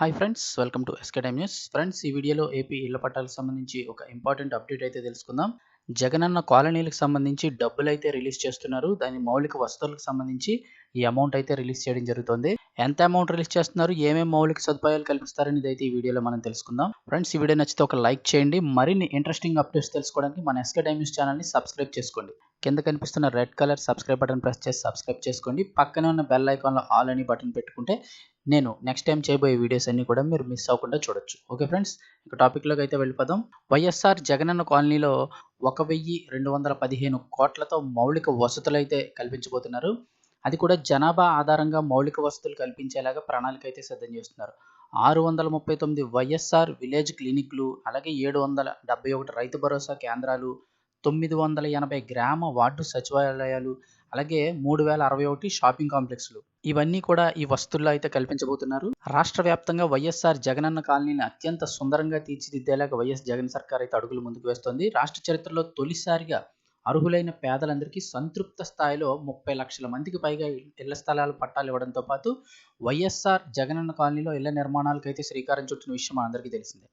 Hi friends welcome to SK time news friends ఈ వీడియోలో AP ఇళ్ళ పట్టాలకు సంబంధించి ఒక ఇంపార్టెంట్ అప్డేట్ అయితే తెలుసుకుందాం. జగనన్న కాలనీలకు సంబంధించి డబ్బులు అయితే రిలీజ్ చేస్తున్నారు. దాని మౌలిక వస్తువులకు సంబంధించి ఈ అమౌంట్ అయితే రిలీజ్ చేయడం జరుగుతుంది. ఎంత అమౌంట్ రిలీజ్ చేస్తున్నారు? ఏమేమి మౌలిక సదుపాయాలు కల్పిస్తారనేది అయితే ఈ వీడియోలో మనం తెలుసుకుందాం. ఫ్రెండ్స్ ఈ వీడియో నచ్చితే ఒక లైక్ చేయండి. మరిన్ని ఇంట్రెస్టింగ్ అప్డేట్స్ తెలుసుకోవడానికి మన ఎస్కే టైమ్ న్యూస్ ఛానల్ని సబ్స్క్రైబ్ చేసుకోండి. కింద కనిపిస్తున్న red colour subscribe button press చేసి సబ్స్క్రైబ్ చేసుకోండి. పక్కనే ఉన్న బెల్ ఐకాన్లో ఆల్ అని బటన్ పెట్టుకుంటే నేను నెక్స్ట్ టైం చేయబోయే వీడియోస్ అన్ని కూడా మీరు మిస్ అవ్వకుండా చూడొచ్చు. ఓకే ఫ్రెండ్స్ ఇక టాపిక్లోకి అయితే వెళ్ళిపోదాం. వైఎస్ఆర్ జగనన్న కాలనీలో ఒక వెయ్యి రెండు వందల పదిహేను కోట్లతో మౌలిక వసతులు అయితే కల్పించబోతున్నారు. అది కూడా జనాభా ఆధారంగా మౌలిక వసతులు కల్పించేలాగా ప్రణాళిక అయితే సిద్ధం చేస్తున్నారు. ఆరు వందల ముప్పై తొమ్మిది వైఎస్ఆర్ విలేజ్ క్లినిక్లు అలాగే ఏడు వందల డెబ్బై ఒకటి రైతు భరోసా కేంద్రాలు తొమ్మిది వందల ఎనభై గ్రామ వార్డు సచివాలయాలు అలాగే మూడు వేల అరవై ఒకటి షాపింగ్ కాంప్లెక్స్లు. ఇవన్నీ కూడా ఈ వస్తువుల్లో అయితే కల్పించబోతున్నారు. రాష్ట్ర వ్యాప్తంగా వైఎస్ఆర్ జగనన్న కాలనీని అత్యంత సుందరంగా తీర్చిదిద్దేలాగా వైఎస్ జగన్ సర్కార్ అయితే అడుగులు ముందుకు వేస్తోంది. రాష్ట్ర చరిత్రలో తొలిసారిగా అర్హులైన పేదలందరికీ సంతృప్త స్థాయిలో ముప్పై లక్షల మందికి పైగా ఇళ్ళ స్థలాలు పట్టాలు ఇవ్వడంతో పాటు వైఎస్ఆర్ జగనన్న కాలనీలో ఇళ్ళ నిర్మాణాలకు అయితే శ్రీకారం చుట్టిన విషయం అందరికీ తెలిసిందే.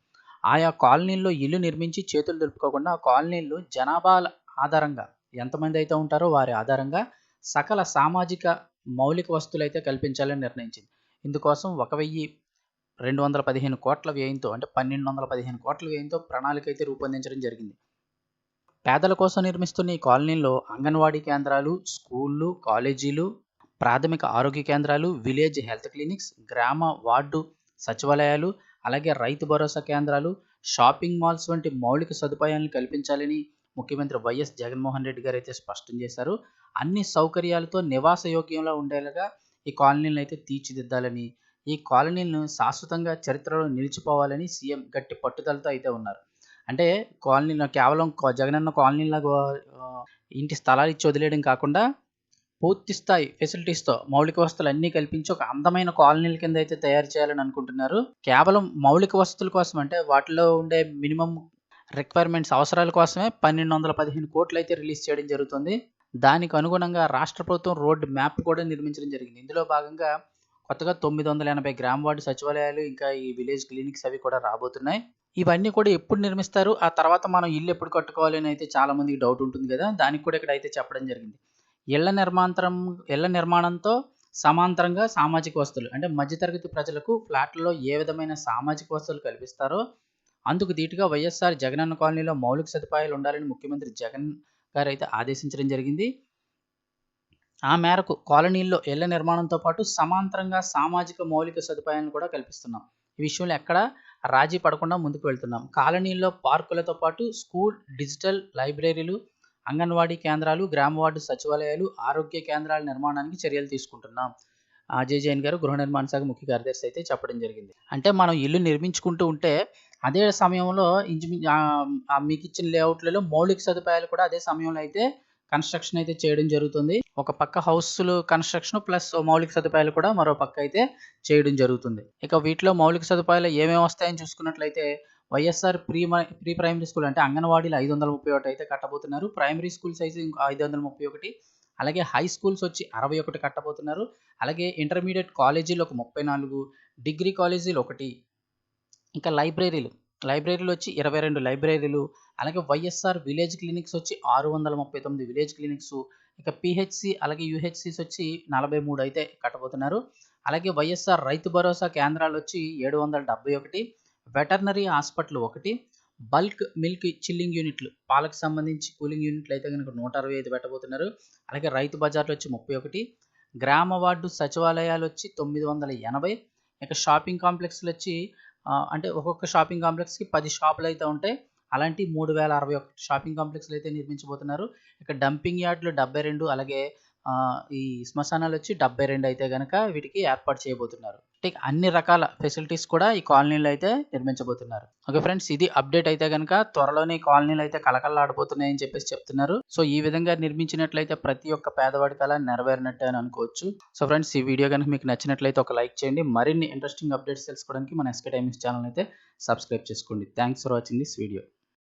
ఆయా కాలనీల్లో ఇల్లు నిర్మించి చేతులు దులుపుకోకుండా ఆ కాలనీలు జనాభా ఆధారంగా ఎంతమంది అయితే ఉంటారో వారి ఆధారంగా సకల సామాజిక మౌలిక వస్తువులు అయితే కల్పించాలని నిర్ణయించింది. ఇందుకోసం ఒక వెయ్యి రెండు వందల పదిహేను కోట్ల వ్యయంతో అంటే పన్నెండు వందల పదిహేను కోట్ల వ్యయంతో ప్రణాళిక అయితే రూపొందించడం జరిగింది. పేదల కోసం నిర్మిస్తున్న ఈ కాలనీలో అంగన్వాడీ కేంద్రాలు స్కూళ్ళు కాలేజీలు ప్రాథమిక ఆరోగ్య కేంద్రాలు విలేజ్ హెల్త్ క్లినిక్స్ గ్రామ వార్డు సచివాలయాలు అలాగే రైతు భరోసా కేంద్రాలు షాపింగ్ మాల్స్ వంటి మౌలిక సదుపాయాలను కల్పించాలని ముఖ్యమంత్రి వైఎస్ జగన్మోహన్ రెడ్డి గారు అయితే స్పష్టం చేశారు. అన్ని సౌకర్యాలతో నివాస యోగ్యంలో ఉండేలాగా ఈ కాలనీలను అయితే తీర్చిదిద్దాలని ఈ కాలనీలను శాశ్వతంగా చరిత్రలో నిలిచిపోవాలని సీఎం గట్టి పట్టుదలతో అయితే ఉన్నారు. అంటే కాలనీలో కేవలం జగనన్న కాలనీలాగా ఇంటి స్థలాలు ఇచ్చి వదిలేయడం కాకుండా పూర్తి స్థాయి ఫెసిలిటీస్తో మౌలిక వసతులు అన్నీ కల్పించి ఒక అందమైన కాలనీల కింద అయితే తయారు చేయాలని అనుకుంటున్నారు. కేవలం మౌలిక వసతుల కోసం అంటే వాటిలో ఉండే మినిమం రిక్వైర్మెంట్స్ అవసరాల కోసమే పన్నెండు వందల పదిహేను కోట్లు అయితే రిలీజ్ చేయడం జరుగుతుంది. దానికి అనుగుణంగా రాష్ట్ర ప్రభుత్వం రోడ్డు మ్యాప్ కూడా నిర్మించడం జరిగింది. ఇందులో భాగంగా కొత్తగా తొమ్మిది వందల ఎనభై గ్రామ వార్డు సచివాలయాలు ఇంకా ఈ విలేజ్ క్లినిక్స్ అవి కూడా రాబోతున్నాయి. ఇవన్నీ కూడా ఎప్పుడు నిర్మిస్తారు? ఆ తర్వాత మనం ఇల్లు ఎప్పుడు కట్టుకోవాలి అని అయితే చాలా మందికి డౌట్ ఉంటుంది కదా? దానికి కూడా ఇక్కడ అయితే చెప్పడం జరిగింది. ఇళ్ళ నిర్మాంతరం ఇళ్ళ నిర్మాణంతో సమాంతరంగా సామాజిక వస్తువులు అంటే మధ్యతరగతి ప్రజలకు ఫ్లాట్లలో ఏ విధమైన సామాజిక వస్తువులు కల్పిస్తారో అందుకు ధీటుగా వైఎస్ఆర్ జగనన్న కాలనీలో మౌలిక సదుపాయాలు ఉండాలని ముఖ్యమంత్రి జగన్ గారు అయితే ఆదేశించడం జరిగింది. ఆ మేరకు కాలనీల్లో ఇళ్ళ నిర్మాణంతో పాటు సమాంతరంగా సామాజిక మౌలిక సదుపాయాలను కూడా కల్పిస్తున్నాం. ఈ విషయంలో ఎక్కడ రాజీ పడకుండా ముందుకు వెళ్తున్నాం. కాలనీల్లో పార్కులతో పాటు స్కూల్ డిజిటల్ లైబ్రరీలు అంగన్వాడీ కేంద్రాలు గ్రామ వార్డు సచివాలయాలు ఆరోగ్య కేంద్రాల నిర్మాణానికి చర్యలు తీసుకుంటున్నాం. అజయ్ జైన్ గారు గృహ నిర్మాణ శాఖ ముఖ్య కార్యదర్శి అయితే చెప్పడం జరిగింది. అంటే మనం ఇల్లు నిర్మించుకుంటూ ఉంటే అదే సమయంలో ఇంచుమించు మీకు ఇచ్చిన లేఅవుట్లలో మౌలిక సదుపాయాలు కూడా అదే సమయంలో అయితే కన్స్ట్రక్షన్ అయితే చేయడం జరుగుతుంది. ఒక పక్క హౌస్లు కన్స్ట్రక్షన్ ప్లస్ మౌలిక సదుపాయాలు కూడా మరో పక్క అయితే చేయడం జరుగుతుంది. ఇక వీటిలో మౌలిక సదుపాయాలు ఏమేమి వస్తాయని చూసుకున్నట్లయితే YSR pre pre primary school అంటే అంగన్వాడీలు ఐదు వందల ముప్పై ఒకటి అయితే కట్టబోతున్నారు. ప్రైమరీ స్కూల్ సైజు ఐదు వందల ముప్పై ఒకటి అలాగే హై స్కూల్స్ వచ్చి అరవై ఒకటి కట్టబోతున్నారు. అలాగే ఇంటర్మీడియట్ కాలేజీలు ఒక ముప్పై నాలుగు డిగ్రీ కాలేజీలు ఒకటి ఇంకా లైబ్రరీలు లైబ్రరీలు వచ్చి ఇరవై రెండు లైబ్రరీలు అలాగే వైఎస్ఆర్ విలేజ్ క్లినిక్స్ వచ్చి ఆరు వందల ముప్పై తొమ్మిది విలేజ్ క్లినిక్స్ ఇక పిహెచ్సి అలాగే యూహెచ్సిస్ వచ్చి నలభై మూడు అయితే కట్టబోతున్నారు. అలాగే వైఎస్ఆర్ రైతు భరోసా కేంద్రాలు వచ్చి ఏడు వందల డెబ్బై ఒకటి వెటర్నరీ హాస్పిటల్ ఒకటి బల్క్ మిల్క్ చిల్లింగ్ యూనిట్లు. పాలకు సంబంధించి కూలింగ్ యూనిట్లు అయితే కనుక నూట అరవై ఐదు పెట్టబోతున్నారు. అలాగే రైతు బజార్లు వచ్చి ముప్పై ఒకటి గ్రామ వార్డు సచివాలయాలు వచ్చి తొమ్మిది వందల ఎనభై ఇక షాపింగ్ కాంప్లెక్స్లు వచ్చి అంటే ఒక్కొక్క షాపింగ్ కాంప్లెక్స్కి పది షాపులు అయితే ఉంటాయి. అలాంటి మూడు వేల అరవై ఒకటి షాపింగ్ కాంప్లెక్స్లు అయితే నిర్మించబోతున్నారు. ఇక డంపింగ్ యార్డ్లు డెబ్బై రెండు అలాగే ఈ శ్మశానాలు వచ్చి డెబ్బై రెండు అయితే కనుక వీటికి ఏర్పాటు చేయబోతున్నారు. అన్ని రకాల ఫెసిలిటీస్ కూడా ఈ కాలనీలో అయితే నిర్మించబోతున్నారు. ఓకే ఫ్రెండ్స్ ఇది అప్డేట్ అయితే కనుక త్వరలోనే ఈ కాలనీలు అయితే కలకల్లాడిపోతున్నాయని చెప్పేసి చెప్తున్నారు. సో ఈ విధంగా నిర్మించినట్లయితే ప్రతి ఒక్క పేదవాడి కళ నెరవేరినట్టే అని అనుకోవచ్చు. సో ఫ్రెండ్స్ ఈ వీడియో కనుక మీకు నచ్చినట్లయితే ఒక లైక్ చేయండి. మరిన్ని ఇంట్రెస్టింగ్ అప్డేట్స్ తెలుసుకోవడానికి మన ఎస్కే టైమింగ్స్ ఛానల్ అయితే సబ్స్క్రైబ్ చేసుకోండి. Thanks for watching this video